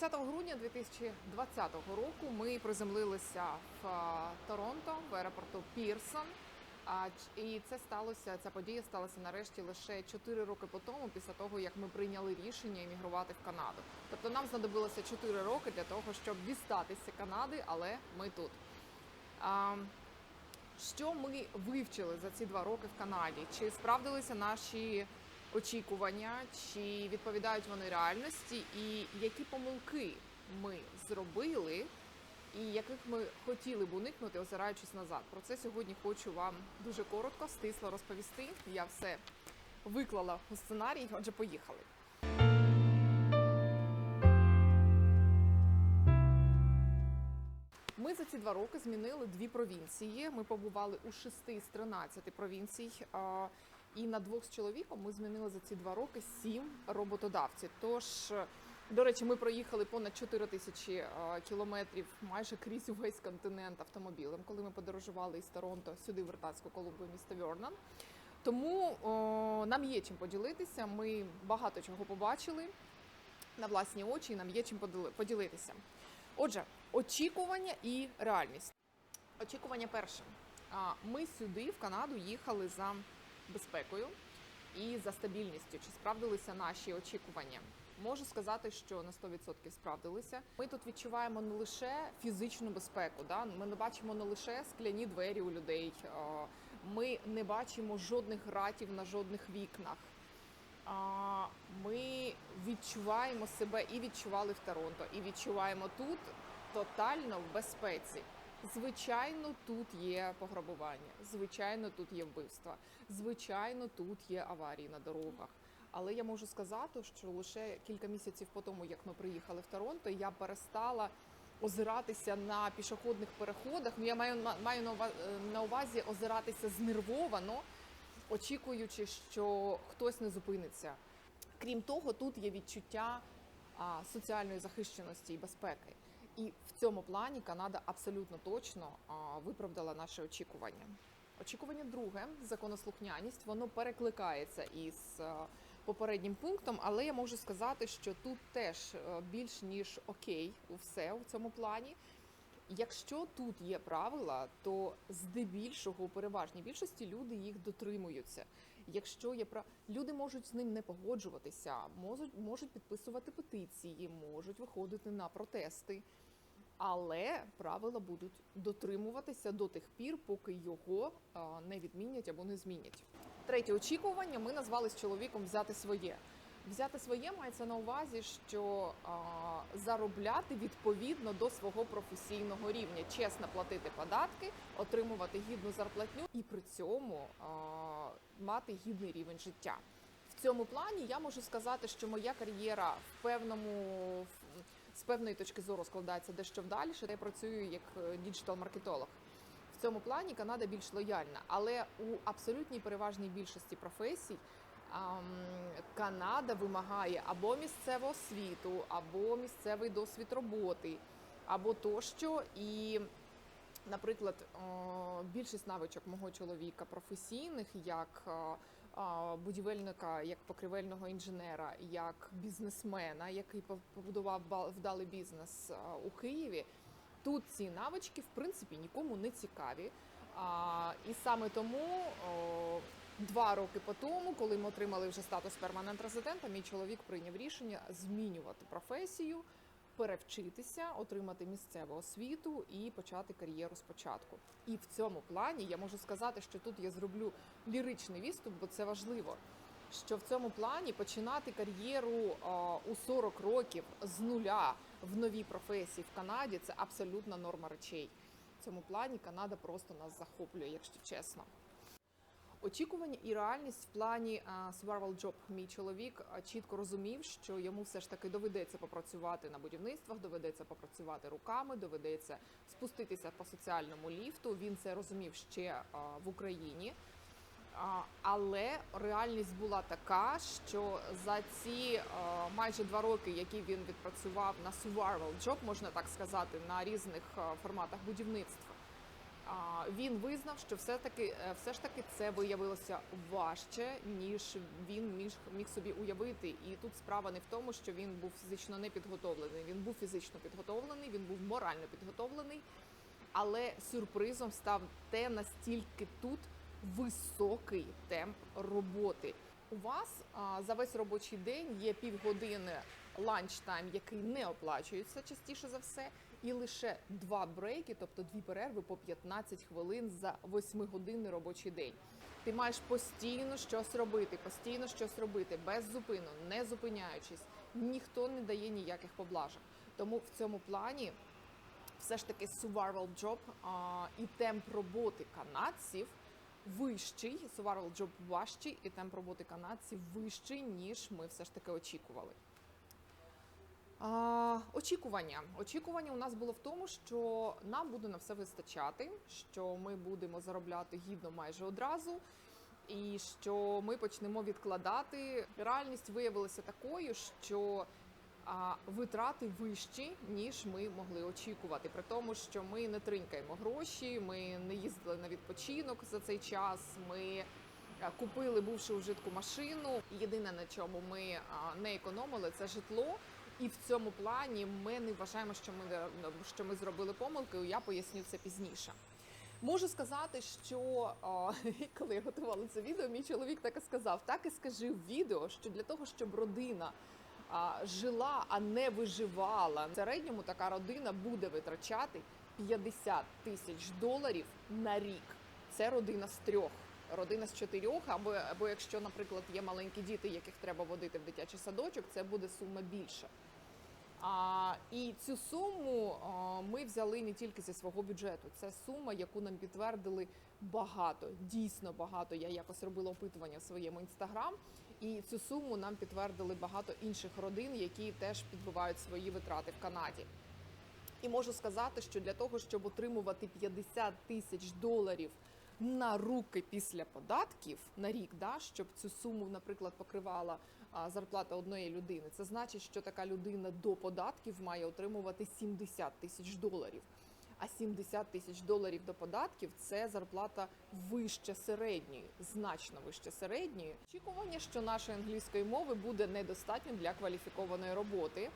20 грудня 2020 року ми приземлилися в е, Торонто в аеропорту Пірсон. І це сталося. Ця подія сталася нарешті лише 4 роки по тому, після того як ми прийняли рішення емігрувати в Канаду. Тобто нам знадобилося 4 роки для того, щоб дістатися Канади, але ми тут. Що ми вивчили за ці два роки в Канаді? Чи справдилися наші очікування, чи відповідають вони реальності, і які помилки ми зробили, і яких ми хотіли б уникнути, озираючись назад? Про це сьогодні хочу вам дуже коротко, стисло розповісти. Я все виклала у сценарій. Отже, поїхали. Ми за ці два роки змінили дві провінції. Ми побували у шести з 13 провінцій. І на двох з чоловіком ми змінили за ці два роки сім роботодавців. Тож, до речі, ми проїхали понад 4 тисячі кілометрів майже крізь увесь континент автомобілем, коли ми подорожували із Торонто сюди, в Британську Колумбію, місто Вьорнан. Тому о, нам є чим поділитися. Ми багато чого побачили на власні очі, і нам є чим поділи- поділитися. Отже, очікування і реальність. Очікування перше. Ми сюди, в Канаду, їхали за безпекою і за стабільністю. Чи справдилися наші очікування? Можу сказати, що на 100% справдилися. Ми тут відчуваємо не лише фізичну безпеку, да? ми не бачимо не лише скляні двері у людей, ми не бачимо жодних гратів на жодних вікнах. Ми відчуваємо себе і відчували в Торонто, і відчуваємо тут тотально в безпеці. Звичайно, тут є пограбування, звичайно, тут є вбивства, звичайно, тут є аварії на дорогах. Але я можу сказати, що лише кілька місяців по тому, як ми приїхали в Торонто, я перестала озиратися на пішохідних переходах. Ну, я маю маю е, на увазі озиратися знервовано, очікуючи, що хтось не зупиниться. Крім того, тут є відчуття соціальної захищеності і безпеки. І в цьому плані Канада абсолютно точно виправдала наші очікування. Очікування друге законослухняність, воно перекликається із попереднім пунктом, але я можу сказати, що тут теж е, більш ніж окей у все у цьому плані. Якщо тут є правила, то здебільшого у переважній більшості люди їх дотримуються. Якщо є пра... люди можуть з ним не погоджуватися, можуть, можуть підписувати петиції, можуть виходити на протести, але правила будуть дотримуватися до тих пір, поки його не відмінять або не змінять. Третє очікування ми назвали з чоловіком взяти своє. Взяти своє мається на увазі, що а, заробляти відповідно до свого професійного рівня, чесно платити податки, отримувати гідну зарплатню і при цьому а, мати гідний рівень життя. В цьому плані я можу сказати, що моя кар'єра в певному з певної точки зору складається дещо вдалі. Я працюю як діджитал-маркетолог. В цьому плані Канада більш лояльна, але у абсолютній переважній більшості професій Канада вимагає або місцеву освіту, або місцевий досвід роботи, або тощо. І, наприклад, більшість навичок мого чоловіка професійних, як будівельника, як покривельного інженера, як бізнесмена, який по- побудував вдалий бізнес у Києві. Тут ці навички в принципі нікому не цікаві. І саме тому два роки по тому, коли ми отримали вже статус перманент резидента, мій чоловік прийняв рішення змінювати професію, перевчитися, отримати місцеву освіту і почати кар'єру спочатку. І в цьому плані я можу сказати, що тут я зроблю ліричний відступ, бо це важливо. Що в цьому плані починати кар'єру у 40 років з нуля в новій професії в Канаді це абсолютна норма речей. В цьому плані Канада просто нас захоплює, якщо чесно. Очікування і реальність в плані survival job. Мій чоловік чітко розумів, що йому все ж таки доведеться попрацювати на будівництвах, доведеться попрацювати руками, доведеться спуститися по соціальному ліфту. Він це розумів ще в Україні. Але реальність була така, що за ці майже два роки, які він відпрацював на survival job, можна так сказати, на різних форматах будівництва, він визнав, що все таки е, все ж таки це виявилося важче, ніж він міг, міг собі уявити. І тут справа не в тому, що він був фізично не підготовлений. Він був фізично підготовлений, він був морально підготовлений. Але сюрпризом став те, настільки тут високий темп роботи. У вас а, за весь робочий день є півгодини ланчтайм, який не оплачується частіше за все, і лише два брейки, тобто дві перерви по 15 хвилин за 8-годинний робочий день. Ти маєш постійно щось робити, постійно щось робити без зупину, не зупиняючись. Ніхто не дає ніяких поблажок. Тому в цьому плані все ж таки survival job а, і темп роботи канадців вищий, survival job важчий, і темп роботи канадців вищий, ніж ми все ж таки очікували. Очікування. Очікування у нас було в тому, що нам буде на все вистачати, що ми будемо заробляти гідно майже одразу, і що ми почнемо відкладати. Реальність виявилася такою, що витрати вищі, ніж ми могли очікувати. При тому, що ми не тринькаємо гроші, ми не їздили на відпочинок за цей час. Ми купили бувши у машину. Єдине на чому ми не економили, це житло. І в цьому плані ми не вважаємо, що ми що ми зробили помилки. Я поясню це пізніше. Можу сказати, що а, коли я готувала це відео, мій чоловік так і сказав: так і скажи в відео, що для того, щоб родина а, жила, а не виживала, в середньому така родина буде витрачати 50 тисяч доларів на рік. Це родина з трьох. Родина з чотирьох, або, або якщо, наприклад, є маленькі діти, яких треба водити в дитячий садочок, це буде сума більша. А, і цю суму а, ми взяли не тільки зі свого бюджету. Це сума, яку нам підтвердили багато, дійсно багато. Я якось робила опитування в своєму інстаграм, і цю суму нам підтвердили багато інших родин, які теж підбивають свої витрати в Канаді. І можу сказати, що для того, щоб отримувати 50 тисяч доларів на руки після податків на рік, да, щоб цю суму, наприклад, покривала зарплата одної людини, це значить, що така людина до податків має отримувати 70 тисяч доларів. А 70 тисяч доларів до податків це зарплата вище середньої, значно вище середньої. Очікування, що нашої англійської мови буде недостатньо для кваліфікованої роботи.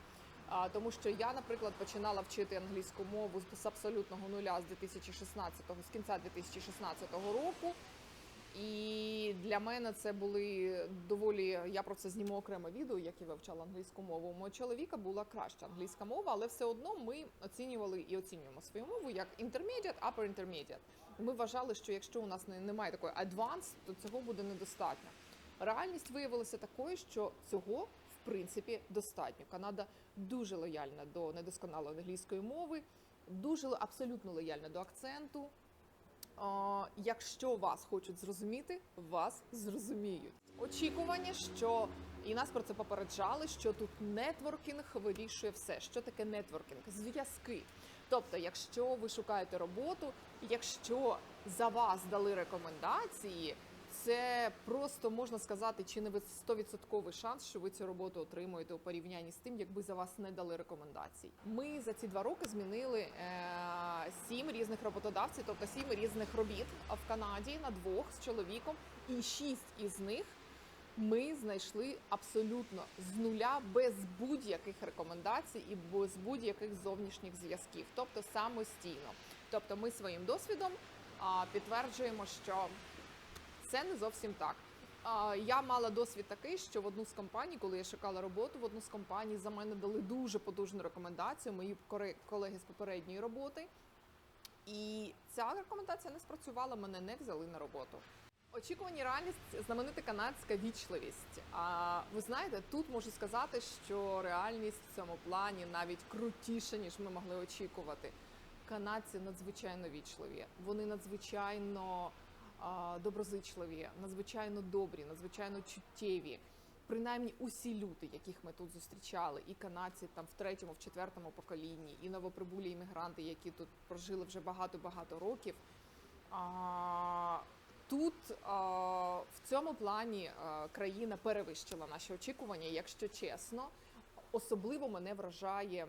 А, тому що я, наприклад, починала вчити англійську мову з- абсолютного нуля з 2016-го, з кінця 2016 року. І для мене це були доволі. Я про це зніму окреме відео, як я вивчала англійську мову. У мого чоловіка була краща англійська мова, але все одно ми оцінювали і оцінюємо свою мову як intermediate, upper intermediate. Ми вважали, що якщо у нас немає такої advanced, то цього буде недостатньо. Реальність виявилася такою, що цього в принципі достатньо. Канада дуже лояльна до недосконалої англійської мови, дуже абсолютно лояльна до акценту. Якщо вас хочуть зрозуміти, вас зрозуміють. Очікування, що і нас про це попереджали, що тут нетворкінг вирішує все. Що таке нетворкінг? Зв'язки. Тобто, якщо ви шукаєте роботу, якщо за вас дали рекомендації, це просто можна сказати, чи не ви- 100% шанс, що ви цю роботу отримуєте у порівнянні з тим, якби за вас не дали рекомендацій. Ми за ці два роки змінили е, сім різних роботодавців, тобто сім різних робіт в Канаді на двох з чоловіком, і шість із них ми знайшли абсолютно з нуля без будь-яких рекомендацій і без будь-яких зовнішніх зв'язків, тобто самостійно. Тобто, ми своїм досвідом підтверджуємо, що це не зовсім так. Я мала досвід такий, що в одну з компаній, коли я шукала роботу, в одну з компаній за мене дали дуже потужну рекомендацію мої колеги з попередньої роботи. І ця рекомендація не спрацювала, мене не взяли на роботу. Очікувані реальність знаменита канадська вічливість. А ви знаєте, тут можу сказати, що реальність в цьому плані навіть крутіша, ніж ми могли очікувати. Канадці надзвичайно вічливі, вони надзвичайно доброзичливі, надзвичайно добрі, надзвичайно чуттєві. Принаймні усі люди, яких ми тут зустрічали, і канадці там в третьому, в четвертому поколінні, і новоприбулі іммігранти, які тут прожили вже багато-багато років. А, тут а, в цьому плані а, країна перевищила наші очікування, якщо чесно. Особливо мене вражає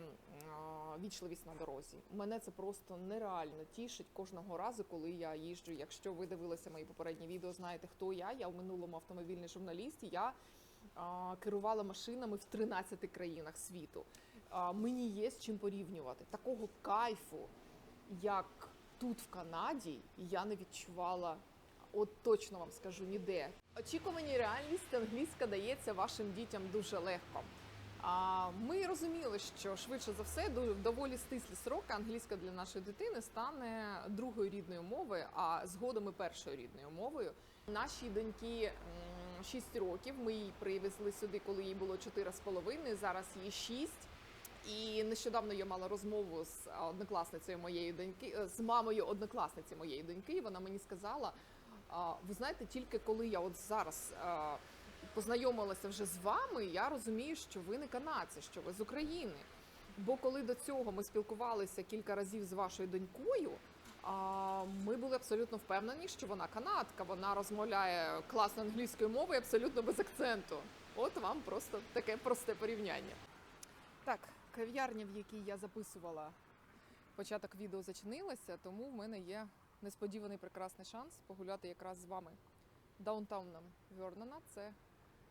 вічливість на дорозі. Мене це просто нереально тішить кожного разу, коли я їжджу. Якщо ви дивилися мої попередні відео, знаєте, хто я. Я в минулому автомобільний журналіст. Я а, керувала машинами в 13 країнах світу. А, мені є з чим порівнювати. Такого кайфу, як тут в Канаді, я не відчувала. От точно вам скажу ніде. Очікувані реальність англійська дається вашим дітям дуже легко. А ми розуміли, що швидше за все до- доволі стислі сроки англійська для нашої дитини стане другою рідною мовою, а згодом і першою рідною мовою. Нашій доньки 6 років. Ми її привезли сюди, коли їй було 4,5, Зараз їй 6. І нещодавно я мала розмову з однокласницею моєї доньки, е, з мамою однокласниці моєї доньки. Вона мені сказала: ви знаєте, тільки коли я от зараз а, познайомилася вже з вами, я розумію, що ви не канадці, що ви з України. Бо коли до цього ми спілкувалися кілька разів з вашою донькою, ми були абсолютно впевнені, що вона канадка, вона розмовляє класно англійською мовою, абсолютно без акценту. От вам просто таке просте порівняння. Так, кав'ярня, в якій я записувала початок відео, зачинилася, тому в мене є несподіваний прекрасний шанс погуляти якраз з вами даунтауном Вернона. Це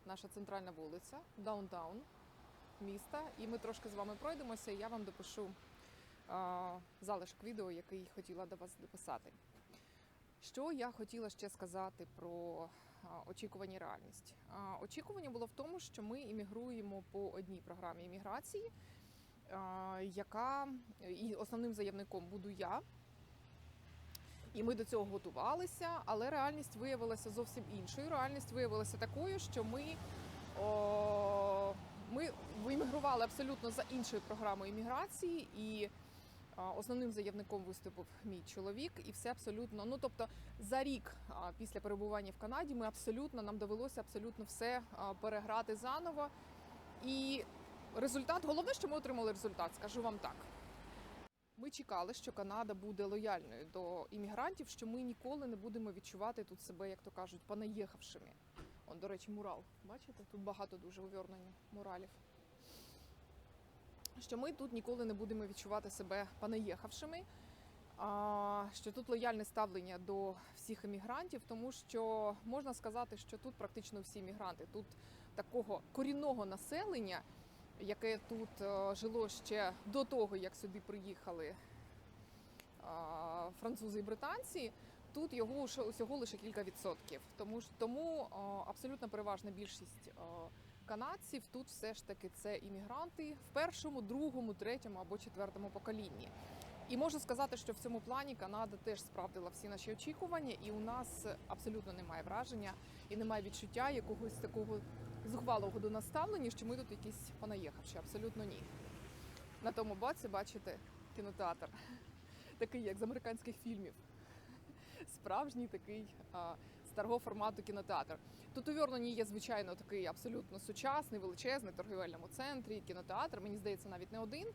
наша центральна вулиця, даунтаун міста. І ми трошки з вами пройдемося, і я вам допишу а, залишок відео, який хотіла до вас дописати. Що я хотіла ще сказати про очікувані реальність? Очікування було в тому, що ми іммігруємо по одній програмі імміграції, яка і основним заявником буду я. І ми до цього готувалися, але реальність виявилася зовсім іншою. Реальність виявилася такою, що ми, о, ми іммігрували абсолютно за іншою програмою імміграції, і основним заявником виступив мій чоловік, і все абсолютно. Ну тобто, за рік після перебування в Канаді ми абсолютно нам довелося абсолютно все переграти заново. І результат, головне, що ми отримали результат, скажу вам так. Ми чекали, що Канада буде лояльною до іммігрантів, що ми ніколи не будемо відчувати тут себе, як то кажуть, понаїхавшими. Он, до речі, мурал. Бачите, тут багато дуже увернення муралів. Що ми тут ніколи не будемо відчувати себе понаїхавшими, що тут лояльне ставлення до всіх іммігрантів, тому що можна сказати, що тут практично всі іммігранти. Тут такого корінного населення яке тут е, жило ще до того, як сюди приїхали е, французи і британці. Тут його усього лише кілька відсотків. Тому тому е, абсолютно переважна більшість канадців тут все ж таки це іммігранти в першому, другому, третьому або четвертому поколінні. І можу сказати, що в цьому плані Канада теж справдила всі наші очікування, і у нас абсолютно немає враження і немає відчуття якогось такого зухвалого до нас ставлення, що ми тут якісь понаїхавші. Абсолютно ні. На тому боці бачите кінотеатр, такий як з американських фільмів. Справжній такий а, старого формату кінотеатр. Тут у Вьорноні є, звичайно, такий абсолютно сучасний, величезний торгівельному центрі кінотеатр. Мені здається, навіть не один.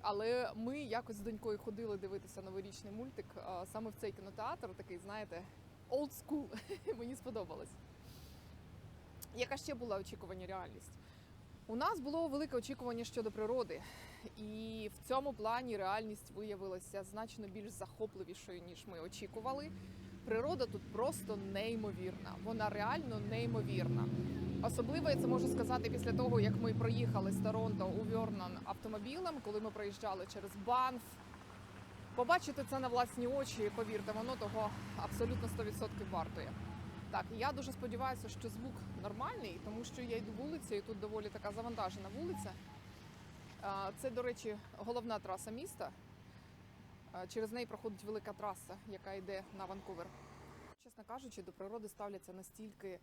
Але ми якось з донькою ходили дивитися новорічний мультик а, саме в цей кінотеатр, такий, знаєте, old school. Мені сподобалось. Яка ще була очікування реальність? У нас було велике очікування щодо природи, і в цьому плані реальність виявилася значно більш захопливішою, ніж ми очікували. Природа тут просто неймовірна. Вона реально неймовірна. Особливо я це можу сказати після того, як ми проїхали з Торонто у Вьорнан автомобілем, коли ми проїжджали через Банф. Побачити це на власні очі, повірте, воно того абсолютно 100% вартує. Так, я дуже сподіваюся, що звук нормальний, тому що я йду вулицею, тут доволі така завантажена вулиця. Це, до речі, головна траса міста. Через неї проходить велика траса, яка йде на Ванкувер. Чесно кажучи, до природи ставляться настільки,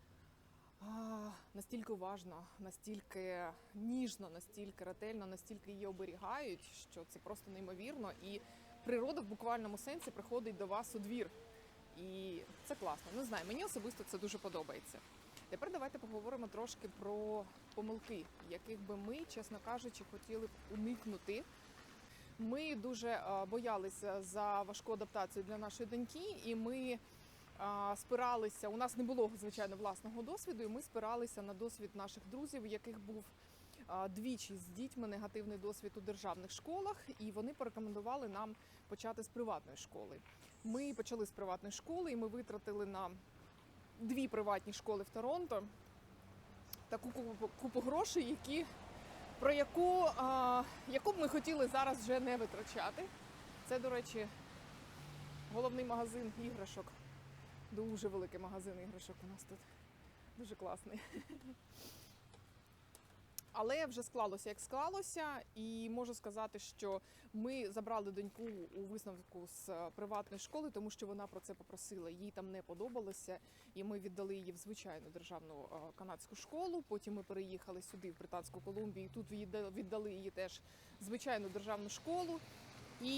а, настільки уважно, настільки ніжно, настільки ретельно, настільки її оберігають, що це просто неймовірно. І природа в буквальному сенсі приходить до вас у двір. І це класно. Не знаю, мені особисто це дуже подобається. Тепер давайте поговоримо трошки про помилки, яких би ми, чесно кажучи, хотіли б уникнути. Ми дуже е, боялися за важку адаптацію для нашої доньки, і ми е, спиралися. У нас не було звичайно власного досвіду, і ми спиралися на досвід наших друзів, яких був двічі з дітьми негативний досвід у державних школах, і вони порекомендували нам почати з приватної школи. Ми почали з приватної школи, і ми витратили на дві приватні школи в Торонто таку купу, купу грошей, які, про яку, а, яку б ми хотіли зараз вже не витрачати. Це, до речі, головний магазин іграшок. Дуже великий магазин іграшок у нас тут. Дуже класний. Але вже склалося як склалося, і можу сказати, що ми забрали доньку у висновку з е, приватної школи, тому що вона про це попросила. Їй там не подобалося, і ми віддали її в звичайну державну е, канадську школу. Потім ми переїхали сюди, в Британську Колумбію. Тут віддали її теж звичайну державну школу. І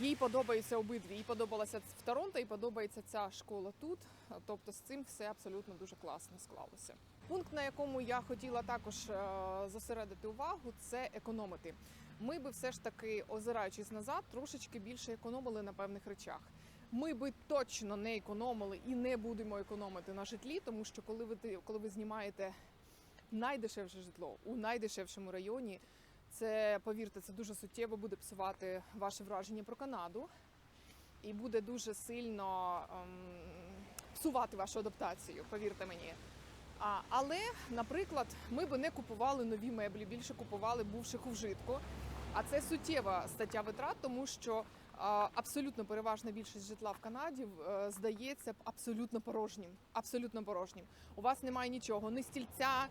їй подобаються обидві. Їй подобалася в Торонто і подобається ця школа тут. Тобто з цим все абсолютно дуже класно склалося. Пункт, на якому я хотіла також е, зосередити увагу, це економити. Ми би все ж таки, озираючись назад, трошечки більше економили на певних речах. Ми би точно не економили і не будемо економити на житлі, тому що коли ви коли ви знімаєте найдешевше житло у найдешевшому районі, це повірте, це дуже суттєво буде псувати ваше враження про Канаду і буде дуже сильно ем, псувати вашу адаптацію, повірте мені. Але, наприклад, ми би не купували нові меблі, більше купували бувших у вжитку. А це суттєва стаття витрат, тому що абсолютно переважна більшість житла в Канаді е, здається абсолютно порожнім. Абсолютно порожнім. У вас немає нічого, ні стільця,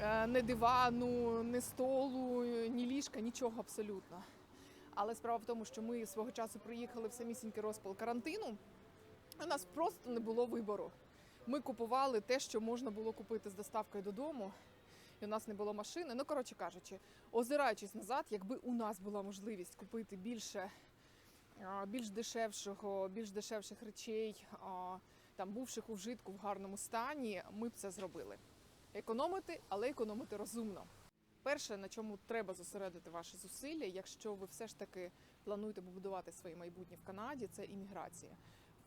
е, ні дивану, ні столу, ні ліжка, нічого абсолютно. Але справа в тому, що ми свого часу приїхали в самісінький розпал карантину. У нас просто не було вибору. Ми купували те, що можна було купити з доставкою додому, і у нас не було машини. Ну, коротше кажучи, озираючись назад, якби у нас була можливість купити більше, більш дешевшого, більш дешевших речей, там бувших у вжитку в гарному стані, ми б це зробили. Економити, але економити розумно. Перше, на чому треба зосередити ваші зусилля, якщо ви все ж таки плануєте побудувати своє майбутнє в Канаді, це імміграція.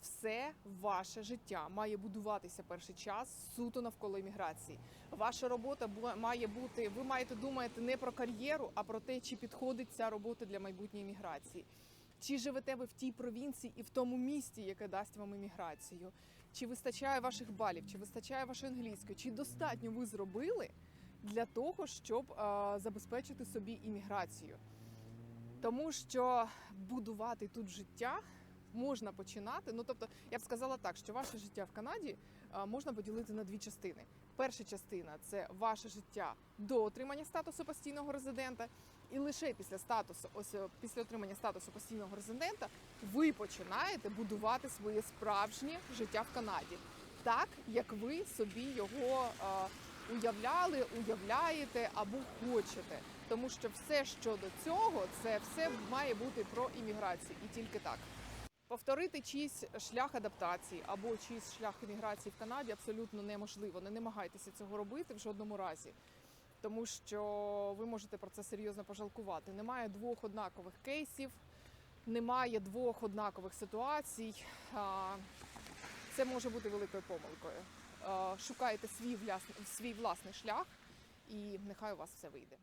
Все ваше життя має будуватися перший час суто навколо імміграції. Ваша робота має бути. Ви маєте думати не про кар'єру, а про те, чи підходить ця робота для майбутньої імміграції. Чи живете ви в тій провінції і в тому місті, яке дасть вам імміграцію? Чи вистачає ваших балів, чи вистачає вашої англійської, чи достатньо ви зробили для того, щоб е, забезпечити собі імміграцію? Тому що будувати тут життя можна починати. Ну тобто, я б сказала так, що ваше життя в Канаді можна поділити на дві частини. Перша частина це ваше життя до отримання статусу постійного резидента, і лише після статусу, ось е, після отримання статусу постійного резидента, ви починаєте будувати своє справжнє життя в Канаді, так як ви собі його а, уявляли, уявляєте або хочете. Тому що все, що до цього, це все має бути про імміграцію, і тільки так. Повторити чийсь шлях адаптації або чийсь шлях імміграції в Канаді абсолютно неможливо. Не намагайтеся цього робити в жодному разі, тому що ви можете про це серйозно пожалкувати. Немає двох однакових кейсів, немає двох однакових ситуацій. Це може бути великою помилкою. Шукайте свій власний шлях, і нехай у вас все вийде.